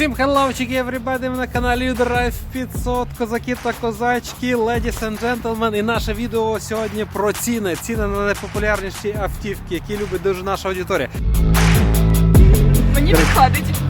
Усім хелловчики, everybody, ви на каналі Drive 500, козаки та козачки, ladies and gentlemen. І наше відео сьогодні про ціни. Ціни на найпопулярніші автівки, які любить дуже наша аудиторія. Мені підходить.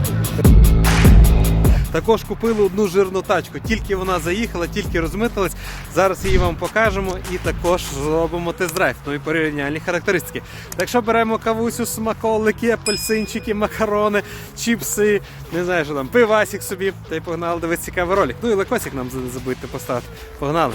Також купили одну жирну тачку. Тільки вона заїхала, тільки розмитилась. Зараз її вам покажемо і також зробимо тест-драйв. Ну і порівняльні характеристики. Так що беремо кавусю, смаколики, апельсинчики, макарони, чіпси, не знаю, що там, пивасик собі. Та й погнали дивитися цікавий ролик. Ну і лайкосик нам не забудьте поставити. Погнали!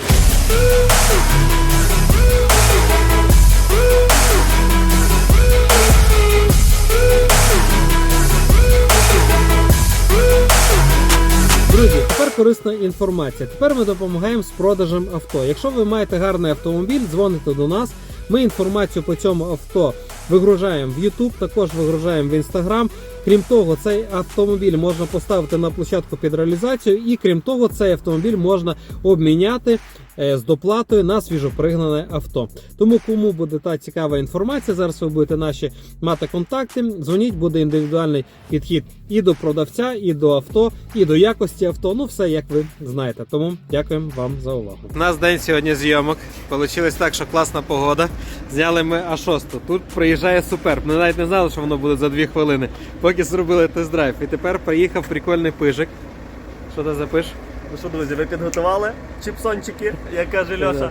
Тепер корисна інформація. Тепер ми допомагаємо з продажем авто. Якщо ви маєте гарний автомобіль, дзвоните до нас. Ми інформацію по цьому авто вигружаємо в YouTube, також вигружаємо в Instagram. Крім того, цей автомобіль можна поставити на площадку під реалізацію, і крім того, цей автомобіль можна обміняти з доплатою на свіжопригнане авто. Тому кому буде та цікава інформація, зараз ви будете наші мати контакти. Дзвоніть, буде індивідуальний підхід і до продавця, і до авто, і до якості авто. Ну все як ви знаєте. Тому дякуємо вам за увагу. У нас день сьогодні зйомок. Получилось так, що класна погода. Зняли ми А6. Тут приїжджає суперб. Ми навіть не знали, що воно буде за 2 хвилини. Поки зробили тест-драйв. І тепер приїхав прикольний пижик. Що ти запиш? Ну що, друзі, ви підготували чіпсончики, як каже Льоша.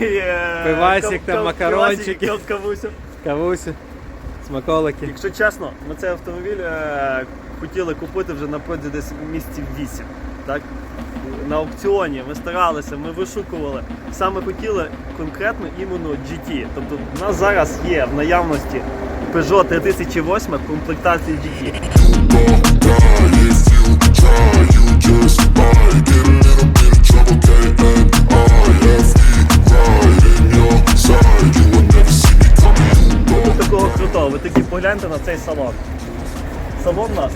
Е, Пивасик кав- та кав- макарончики. кавусю. Кавусю, смаколики. Якщо чесно, ми цей автомобіль е, хотіли купити вже на протязі десь місяців 8. Так? На аукціоні ми старалися, ми вишукували. Саме хотіли конкретно іменно GT. Тобто в нас зараз є в наявності Peugeot 3008 в комплектації GT. Крутого. Ви такі погляньте на цей салон. Салон у нас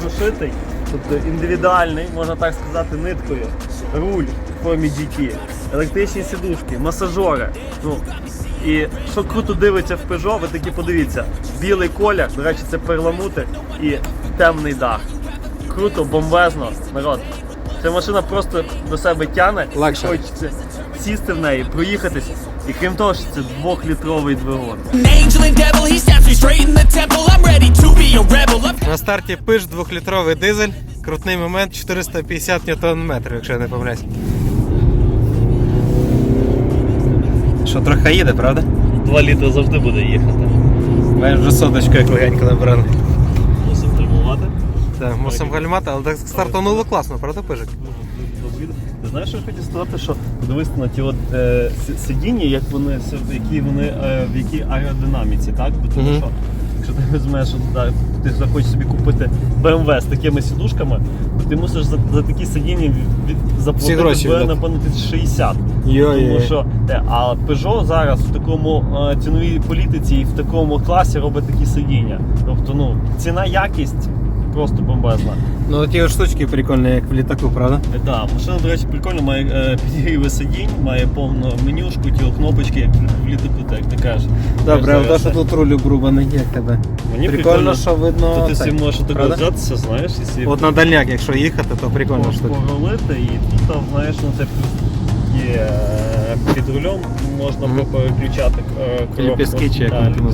прошитий, тобто індивідуальний, можна так сказати, ниткою. Руль в формі GT, електричні сідушки, масажори. Ну, і що круто дивиться в Peugeot, ви такі подивіться. Білий колір, до речі, це перламутр і темний дах. Круто, бомбезно, народ. Ця машина просто до себе тяне і хочеться сісти в неї, проїхатись. І крім того, що це двохлітровий двигун. На старті пиш 2-літровий дизель. Крутний момент 450 ньютон метрів, якщо я не помиляюсь. Що, трохи їде, правда? Два літри завжди буде їхати. Маєш вже соточку, як легенько набрали. Так, мусимо гальмати, але так стартануло класно, правда, пижик? Ти знаєш, що я хотів сказати, що подивись на ті от е, сидіння, як вони які вони е, в якій аеродинаміці, так? Бо Тому Мгм. що якщо ти візьмеш, от, да, ти захочеш собі купити BMW з такими сідушками, то ти мусиш за, за такі сидіння від, від, заплатити гроші би, віддати. напевно, тисяч 60. Йой-йой. Тому що е, а Peugeot зараз в такому е, ціновій політиці і в такому класі робить такі сидіння. Тобто, ну, ціна якість просто бомбезна. Ну ті от штучки прикольні, як в літаку, правда? Так, да, машина, до речі, прикольно, має е, підігріви сидінь, має повну менюшку, ті кнопочки, як в літаку, так ти кажеш. Добре, а то, що тут руль обрубаний, як тебе? Мені прикольно, прикольно, що видно. То ти собі можеш правда? взятися, знаєш, і От на дальняк, якщо їхати, то прикольно штука. поролити, і тут, там, знаєш, ну це є е, під рулем можна Мгм. переключати е, коробку. Ліпістки чи як правильно.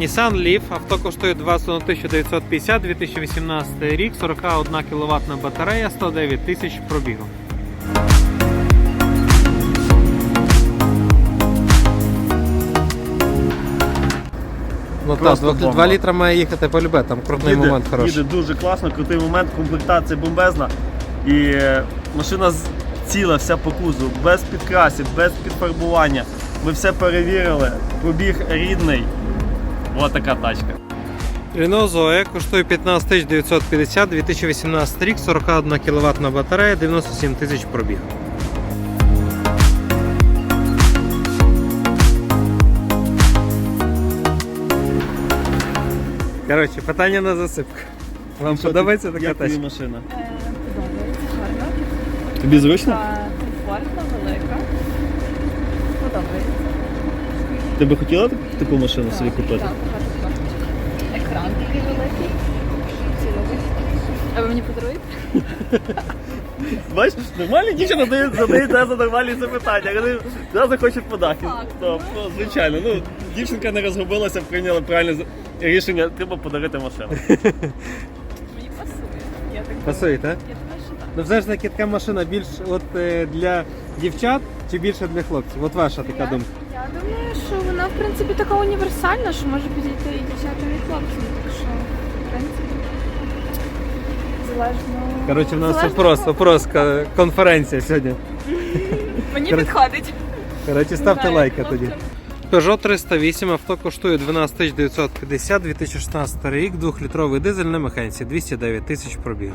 Nissan Leaf, авто коштує 21 950, 2018 рік, 41 кВт батарея, 109 тисяч пробігу. Ну так, 2 літра має їхати по любе, там крутний Їде, момент хороший. їде дуже класно, крутий момент, комплектація бомбезна. І е, машина з- ціла, вся по кузову, без підкрасів, без підфарбування. Ми все перевірили. Пробіг рідний. Ось така тачка. Renault Zoe коштує 15 950, 2018 рік, 41 кВт батарея, 97 тисяч пробіг. Коротше, питання на засипку. Вам подобається така Як тачка? машина? Тобі зручно? Та комфортна, велика. Подобається. Ти би хотіла таку машину собі Так, купити? так, гарно. Екран такий великий. А ви мені подаруєте? Бачиш, нормальні дівчина задають задають зразу нормальні запитання. Вони зразу хочуть подарки. Так, Ну, ну, звичайно. Ну, дівчинка не розгубилася, прийняла правильне рішення, треба подарити машину. Мені пасує. Я так Пасує, так? Ну, все ж таки, така машина більш от е, для дівчат чи більше для хлопців? От ваша така Я, думка. я думаю, що вона в принципі така універсальна, що може підійти і дівчатам, і хлопцям. Так що, в принципі, залежно. Коротше, в нас залежно від опрос, конференція сьогодні. Мені Коротше, підходить. Коротше, ставте лайки тоді. Peugeot 308 авто коштує 12 950, 2016 рік, 2-літровий дизель на механіці, 209 тисяч пробіг.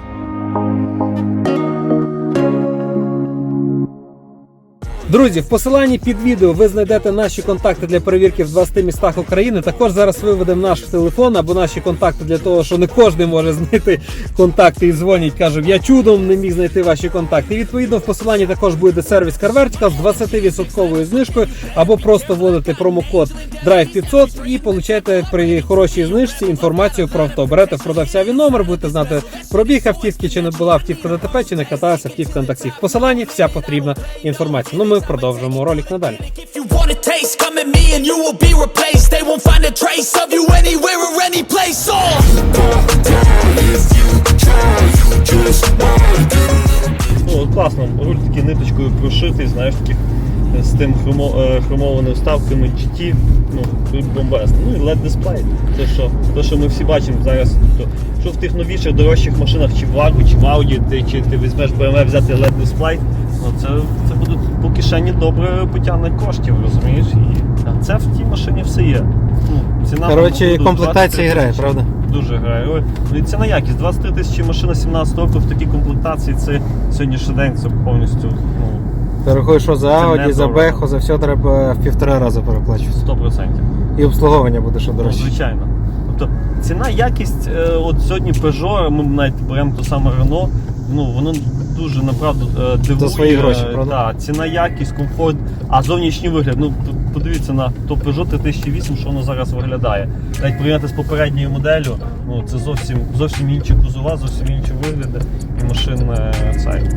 Друзі, в посиланні під відео ви знайдете наші контакти для перевірки в 20 містах України. Також зараз виведемо наш телефон або наші контакти для того, що не кожен може знайти контакти і дзвонять. Каже, я чудом не міг знайти ваші контакти. І відповідно в посиланні також буде сервіс CarVertical з 20% знижкою, або просто вводите промокод DRIVE500 і получаєте при хорошій знижці інформацію про авто. Берете в продавця він номер, будете знати пробіг автівки, чи не була автівка ДТП, чи не каталася автівка на таксі. В посиланні вся потрібна інформація. Ну ми продовжуємо ролик надалі. Ну, класно, руль такий ниточкою прошитий, знаєш, таких з тим хромо, е, хромованими вставками GT, ну, руль. Ну і LED дисплей. Це що? Те, що ми всі бачимо зараз. Тобто, що в тих новіших дорожчих машинах, чи в Вагу, чи в Audi, ти, чи ти візьмеш BMW взяти LED дисплей, ну це, це по кишені добре потягне коштів, розумієш? І це в тій машині все є. Ну, ціна Коротше, комплектація грає, правда? Дуже грає роль. Ну і ціна якість. 23 тисячі машина 17 років в такій комплектації. Це сьогоднішній день це повністю ну, Ти рахуєш, що за Це Audi, за недорого. Беху, за все треба в півтора рази переплачувати. 100%. І обслуговування буде ще Ну, дорожче. звичайно. Тобто ціна, якість, е, от сьогодні Peugeot, ми навіть беремо ту саме Renault, ну воно дуже направду е, дивує. За свої гроші, Е, правда? Так, ціна, якість, комфорт, а зовнішній вигляд. Ну подивіться на то Peugeot 3008, що воно зараз виглядає. Навіть порівняти з попередньою моделлю, ну це зовсім зовсім інші кузова, зовсім інші вигляди і машин е, цей.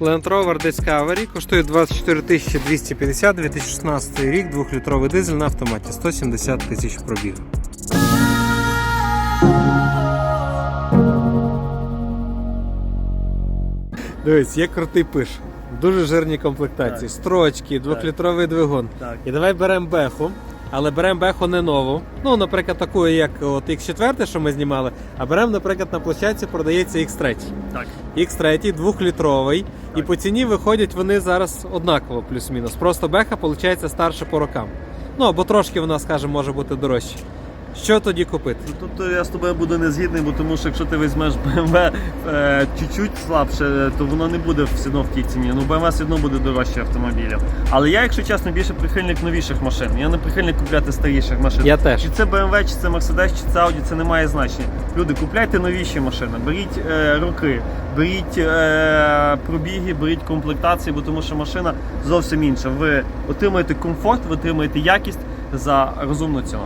Land Rover Discovery коштує 24 250, 2016 рік, 2-літровий дизель на автоматі, 170 тисяч пробіг. Дивись, є крутий пиш. Дуже жирні комплектації, Так. строчки, двохлітровий двигун. Так. І давай беремо беху, але беремо беху не нову. Ну, наприклад, таку, як от X4, що ми знімали, а беремо, наприклад, на площадці продається X3. Так. X3 двохлітровий, і по ціні виходять вони зараз однаково, плюс-мінус. Просто беха виходить старше по рокам. Ну або трошки вона, скажімо, може бути дорожче. Що тоді купити? Ну, Тут я з тобою буду не згідний, бо тому що якщо ти візьмеш BMW е, чуть-чуть слабше, то воно не буде все одно в тій ціні. Ну BMW все одно буде дорожче автомобілів. Але я, якщо чесно, більше прихильник новіших машин. Я не прихильник купляти старіших машин. Я теж. Чи це BMW, чи це Mercedes, чи це Audi, це не має значення. Люди, купляйте новіші машини, беріть е, роки, беріть е, пробіги, беріть комплектації, бо тому що машина зовсім інша. Ви отримаєте комфорт, ви отримаєте якість за розумну ціну.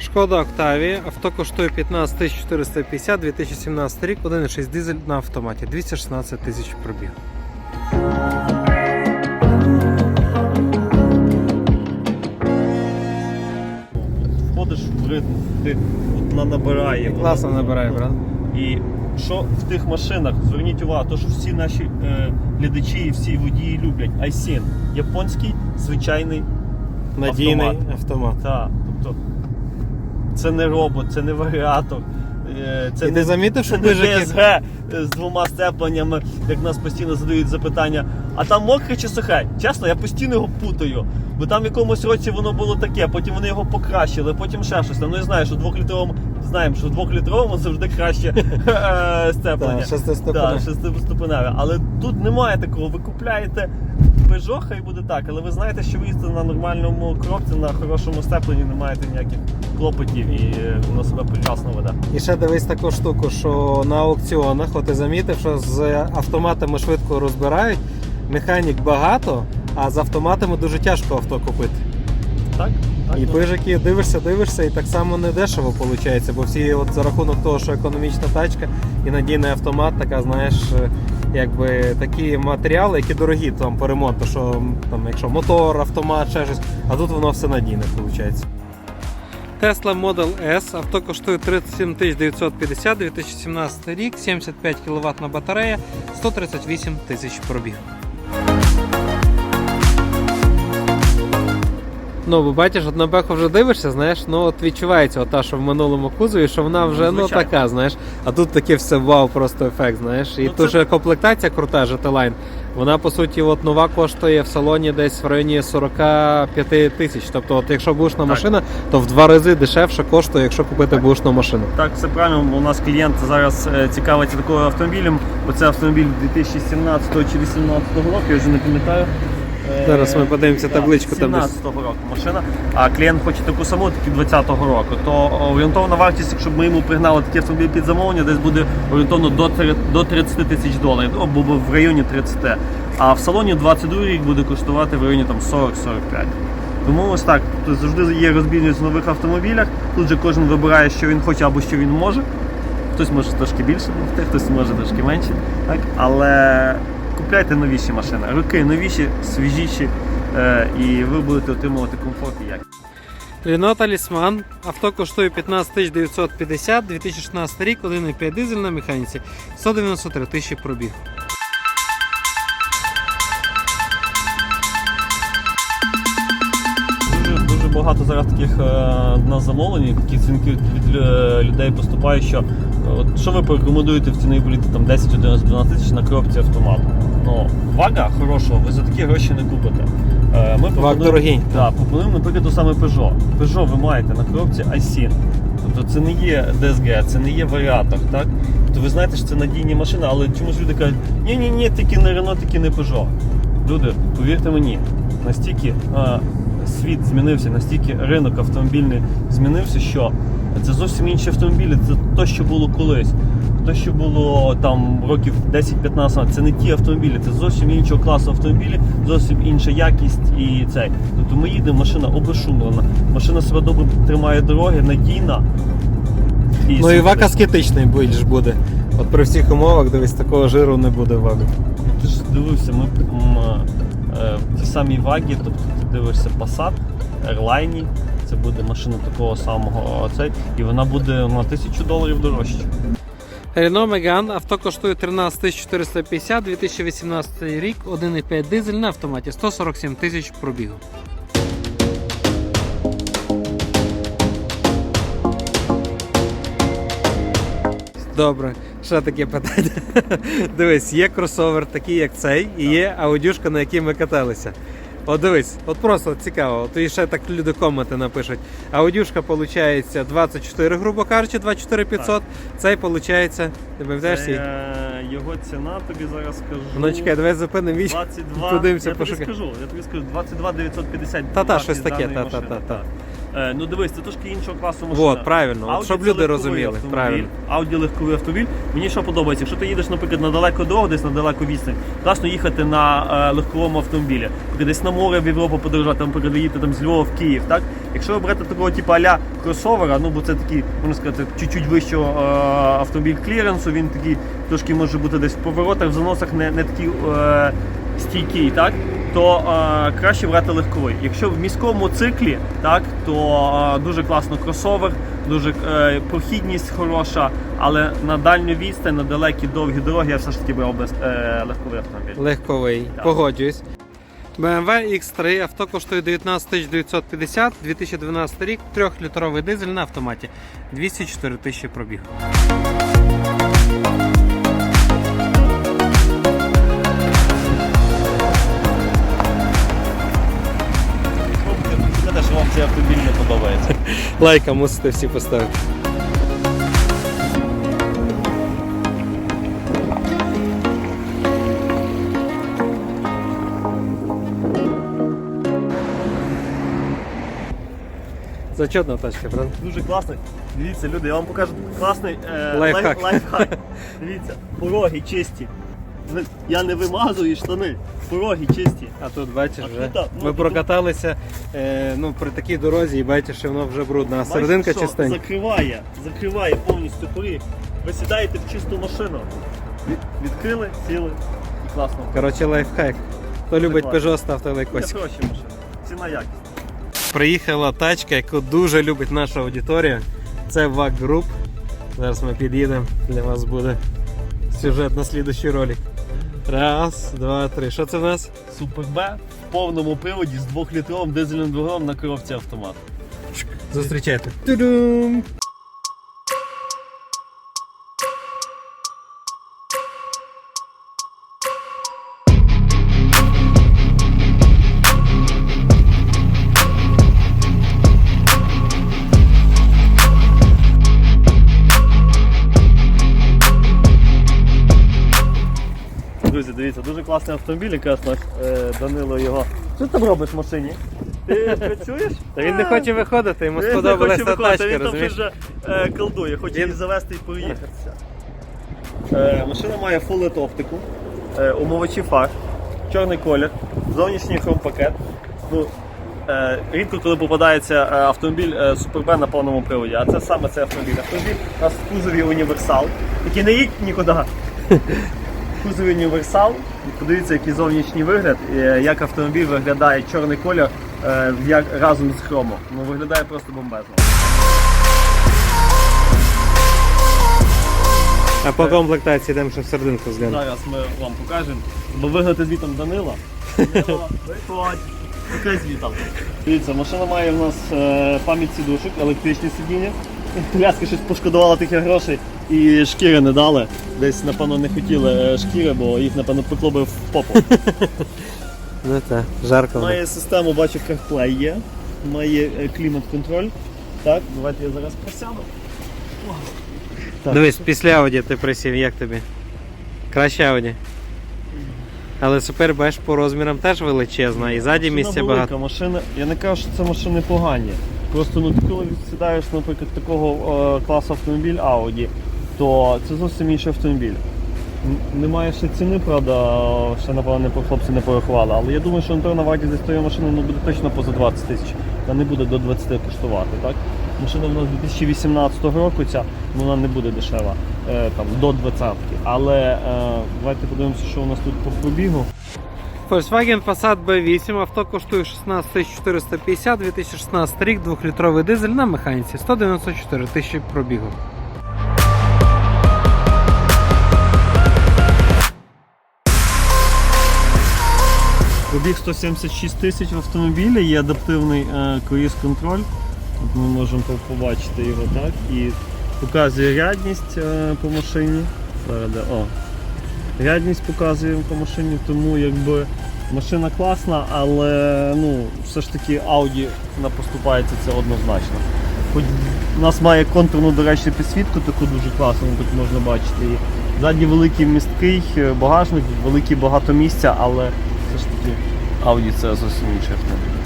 Шкода Octavia, авто коштує 15 450, 2017 рік, 1,6 дизель на автоматі, 216 тисяч пробіг. входиш в ритм, ти вона набирає. Класно набирає, правда? І що в тих машинах, зверніть увагу, то що всі наші е, глядачі і всі водії люблять. Айсін, японський звичайний Надійний Автомат. автомат. та, тобто це не робот, це не варіатор. е, Це І не, замітив, що не ДСГ з двома степленнями, як нас постійно задають запитання. А там мокре чи сухе? Чесно, я постійно його путаю. Бо там в якомусь році воно було таке, потім вони його покращили, потім ще щось. там. Ну я знаю, що в двохлітровому знаємо, що в двохлітровому завжди краще е, степлення. Шестиступеневе. Шестиступеневе. Але тут немає такого. Ви купляєте Peugeot, хай буде так, але ви знаєте, що ви їздите на нормальному коробці, на хорошому степленні, не маєте ніяких клопотів і е, воно себе прекрасно веде. І ще дивись таку штуку, що на аукціонах, от ти замітив, що з автоматами швидко розбирають, механік багато, а з автоматами дуже тяжко авто купити. Так? І ну, пижики дивишся, дивишся, і так само не дешево виходить, бо всі от за рахунок того, що економічна тачка і надійний автомат, така, знаєш, е, якби такі матеріали, які дорогі там по ремонту, що там, якщо мотор, автомат, ще щось, а тут воно все надійне виходить. Tesla Model S авто коштує 37 950, 2017 рік, 75 кВт батарея, 138 тисяч пробіг. Ну, бо бачиш, от на Беху вже дивишся, знаєш, ну от відчувається ота, що в минулому кузові, що вона вже ну, звичайно. така, знаєш. А тут таке все вау, просто ефект, знаєш. І Ну, тут це- комплектація крута, GT Line. Вона по суті от нова коштує в салоні десь в районі 45 тисяч. Тобто, от якщо бушна Так. машина, то в два рази дешевше коштує, якщо купити бушну машину. Так, все правильно. У нас клієнт зараз е, цікавиться таким автомобілем. бо це автомобіль 2017 чи 2018 року, я вже не пам'ятаю. Е, Зараз ми подивимося табличку, там 17-го року машина, а клієнт хоче таку саму, таки 20-го року. То орієнтовна вартість, якщо б ми йому пригнали такий автомобіль під замовлення, десь буде орієнтовно до 30 тисяч доларів, або в районі 30. А в салоні 22 рік буде коштувати в районі там 40-45. Тому ось так, тут завжди є розбірність в нових автомобілях. Тут же кожен вибирає, що він хоче або що він може. Хтось може трошки більше хтось може трошки менше. Так? Але купляйте новіші машини. Роки новіші, свіжіші, е, і ви будете отримувати комфорт і якість. Рено Талісман. Авто коштує 15 950, 2016 рік, 1,5 дизель на механіці, 193 тисячі пробіг. Багато зараз таких е, на замовлень, такі дзвінки від, е, людей поступають, що е, от, що ви порекомендуєте в ціні політи там 10, 11, 12 тисяч на коробці автомату. Ну, вага хорошого, ви за такі гроші не купите. Ми пропонуємо- дорогий. Так, пропонуємо, наприклад, то саме Peugeot. Peugeot ви маєте на коробці iSyn. Тобто це не є DSG, це не є варіатор, так? Тобто ви знаєте, що це надійні машини, але чомусь люди кажуть, ні, ні, ні, тільки не Renault, тільки не Peugeot. Люди, повірте мені, настільки а, світ змінився, настільки ринок автомобільний змінився, що це зовсім інші автомобілі, це те, що було колись. Те, що було там років 10-15 це не ті автомобілі, це зовсім іншого класу автомобілі, зовсім інша якість і цей. Тобто ми їдемо, машина обешумлена, машина себе добре тримає дороги, надійна. Ну і вак аскетичний більш буде. От при всіх умовах, дивись, такого жиру не буде ваку. Ти ж дивився, ми м, е, в тій самій вагі, тобто дивишся Passat, Airline, це буде машина такого самого цей, і вона буде на тисячу доларів дорожче. Renault Megane авто коштує 13 450, 2018 рік, 1,5 дизель на автоматі, 147 тисяч пробігу. Добре, ще таке питання. Дивись, є кросовер такий, як цей, і є аудюшка, на якій ми каталися. От дивись, от просто цікаво. От і ще так люди коменти напишуть. Аудюшка виходить 24, грубо кажучи, 24 500. Цей виходить, ти пам'ятаєш? Це, е, його ціна, тобі зараз скажу. Ну чекай, давай зупинимо віч. 22, подивимося, я тобі скажу, я тобі скажу, 22 950. Та-та, щось таке, та-та, машини, та-та. Е, Ну дивись, це трошки іншого класу машина. Вот, правильно, от Audi щоб це люди легковий розуміли, автомобіль, правильно. Audi легковий автомобіль. Мені що подобається, якщо ти їдеш, наприклад, на далеку дорогу, десь на далеку відстань, класно їхати на е, легковому автомобілі. Десь на море в Європу подорожувати, там, ви їдете там з Львова в Київ. Так? Якщо ви берете такого типу аля кросовера, ну бо це такий, можна сказати, чуть-чуть вищого е, автомобіль кліренсу, він такий трошки може бути десь в поворотах, в заносах не, не такий е, стійкий, так? То е, краще брати легковий. Якщо в міському циклі, так, то е, дуже класно кросовер, дуже е, прохідність хороша, але на дальню відстань, на далекі довгі дороги я все ж таки брав без е, легковий автомобіль. Легковий, Так. погоджуюсь. BMW X3 авто коштує 19 950, 2012 рік, 3-літровий дизель на автоматі, 204 тисячі пробіг. Лайка мусите всі поставити. Зачетна тачка, правда? Дуже класний. Дивіться, люди, я вам покажу класний е, Лайфхак. лайфхак. Дивіться, пороги чисті. Я не вимазую штани. Пороги чисті. А тут бачиш, А вже тут, так, ну, ми тут- прокаталися е, ну, при такій дорозі і бачиш, що воно вже брудне, а Бачите, серединка що? чистенька. Закриває, закриває повністю пори. Ви сідаєте в чисту машину. Від- Відкрили, сіли і класно. Коротше, лайфхак. Хто любить. Peugeot, ставте Це лайкосик. хороші машини. Ціна якість. Приїхала тачка, яку дуже любить наша аудиторія. Це VAG Group. Зараз ми під'їдемо, для вас буде сюжет на слідущий ролик. Раз, два, три. Що це в нас? Супер Б в повному приводі з 2-літровим дизельним двигуном на коробці автомат. Зустрічайте. Ту-дум! Класний автомобіль, якраз наш е, Данило його. Що ти там робиш в машині? Ти працюєш? Та він не хоче виходити, йому Він не сподобалася хоче виходити, тачка, Він там розумієш? вже е, колдує, хоче її завести і проїхатися. Е, машина має LED оптику, е, умовачі фар, чорний колір, зовнішній хромпакет. Ну, е, рідко коли попадається е, автомобіль е, Super B на повному приводі, а це саме цей автомобіль. Автомобіль у нас в кузові універсал, який не їдь нікуди. В кузові універсал. Подивіться, який зовнішній вигляд, е, як автомобіль виглядає чорний колір е, як, разом з хромом. Ну, виглядає просто бомбезно. А по комплектації йдемо ще в серединку зглянемо. Зараз ми вам покажемо. Бо вигнати звітом Данила. Данила, виходь. Звітом? Дивіться, машина має в нас е, пам'ять сідушок, електричні сидіння. Ляски щось пошкодувала таких грошей і шкіри не дали. Десь, напевно, не хотіли е, шкіри, бо їх, напевно, пекло би в попу. Ну так, жарко. Має систему, бачу, CarPlay є, має е, клімат-контроль. Так, давайте я зараз присяду. Так. Дивись, після Audi ти присів, як тобі? Краще Audi. Але супер, бачиш, по розмірам теж величезна, і ззаді Машина місця велика, багато. Машина, я не кажу, що це машини погані. Просто ну, ти коли сідаєш, наприклад, такого е, класу автомобіль Audi, то це зовсім інший автомобіль. Немає ще ціни, правда, ще напевно хлопці не порахували, але я думаю, що напевно вартість десь тої машини ну, буде точно поза 20 тисяч, та не буде до 20 коштувати. Так? Машина в нас 2018 року, ця вона не буде дешева, е, там, до 20 Але е, давайте подивимося, що у нас тут по пробігу. Volkswagen Passat B8, авто коштує 16 450, 2016 рік, 2-літровий дизель на механіці, 194 тисячі пробігу. Пробіг 176 тисяч в автомобілі, є адаптивний е, круїз-контроль. Ми можемо побачити його так. І показує рядність е, по машині. О. Рядність показує по машині, тому якби машина класна, але ну, все ж таки Audi поступається це однозначно. Хоч у нас має контурну, до речі, підсвітку, таку дуже класну, тут можна бачити. Ззаді великий місткий багажник, великий багато місця, але все ж таки Audi це зовсім інший автомобіль.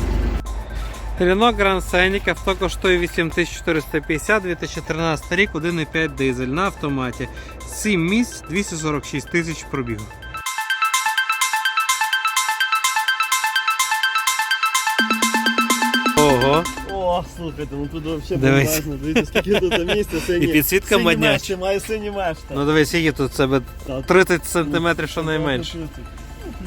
Renault Grand Scenic, авто коштує 8450, 2013 рік, 1,5 дизель на автоматі. 7 місць, 246 тисяч пробігу. Ого, О, слухайте, ну тут взагалі Дивись. бомбезно. Дивіться, скільки тут місця сині. І підсвітка сині модняча. мешти, має сині мешти. ну дивись, скільки тут в себе Так. 30 см щонайменше.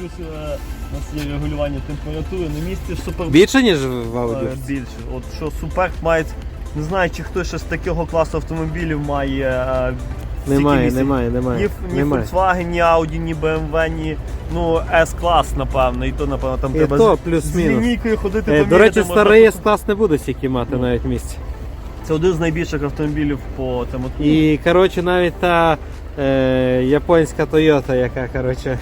Плюс е, у нас є регулювання температури, на місці супер Більше, ніж в е, Audi? більше. От що супер має, не знаю, чи хтось ще з такого класу автомобілів має. е, стільки Немає, місць. немає, Ні, немає. ні немає. Volkswagen, ні Audi, ні BMW, ні ну, S-клас, напевно, і то, напевно, там І треба то з- з плюс-мінус. лінійкою ходити Е, До поміряти речі, можна старий просто. S-клас не буде стільки мати Ну. навіть місця. Це один з найбільших автомобілів по цьому. І коротше навіть та е, японська Toyota, яка коротше,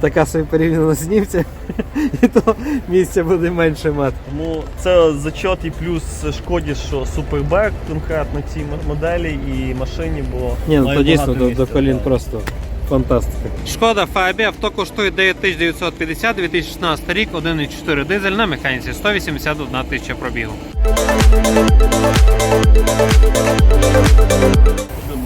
така собі порівняно з німцем, і то місця буде менше мати. Тому це зачот і плюс шкоді, що супербек конкретно цій моделі і машині, бо Ні, ну має то дійсно багато до, місця, до колін так. просто фантастика. Шкода Фабія, авто коштує 9950, 2016 рік, 1,4 дизель на механіці, 181 тисяча пробігу.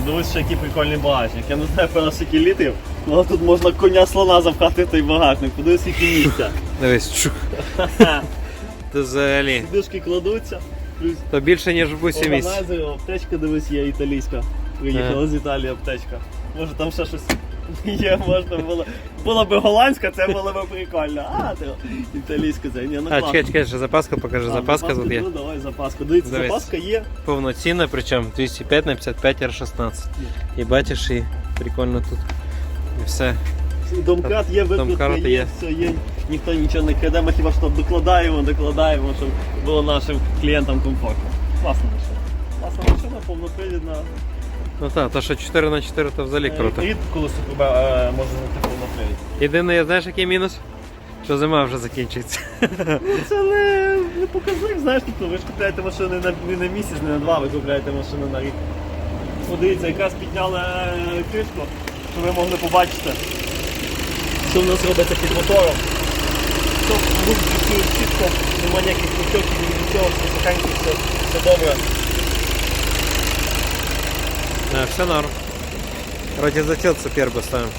Подивись, ще який прикольний багажник. Я не знаю, певно, скільки літрів, але тут можна коня слона запхати в той багажник. Подивись, скільки місця. Дивись, чух. Ти взагалі. Сидушки кладуться, плюс То більше, ніж в бусі місць. органайзер, аптечка, дивись, є італійська. Приїхала з Італії аптечка. Може там ще щось є, можна було. Була би голландська, це було б прикольно. А, то італійська це. Ні, ну А, класно. чекай, чекай, ще запаску покажи. А, Запаска тут є. Ну давай запаску. Дивіться, Дивись. запаска є. Повноцінна, причому 205 на 55 R16. І бачиш, і прикольно тут. І все. Домкрат є, викрутка є, є. все є. Ніхто нічого не краде, ми хіба що докладаємо, докладаємо, щоб було нашим клієнтам комфортно. Класна машина. Класна машина, повнопривідна. Ну так, то що 4 на 4 то взагалі круто. Рід колесо тебе е, може знайти повнопривід. Єдиний, знаєш, який мінус? Що зима вже закінчується. Ну, Це не, не показник, знаєш, тобто ви ж купляєте машину не на, не на місяць, не на два, ви купляєте машину на рік. Подивіться, якраз підняли е, кришку, щоб ви могли побачити, що в нас робиться під мотором. Все, рух працює чітко, немає ніяких протоків, нічого, все тихенько, все, все добре. А, все норм. Вроді затіл супер би ставимо.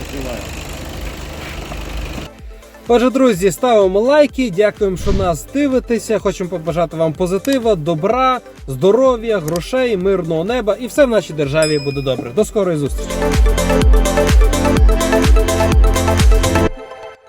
Відкриваю. Отже, друзі, ставимо лайки, дякуємо, що нас дивитеся. Хочемо побажати вам позитива, добра, здоров'я, грошей, мирного неба і все в нашій державі буде добре. До скорої зустрічі!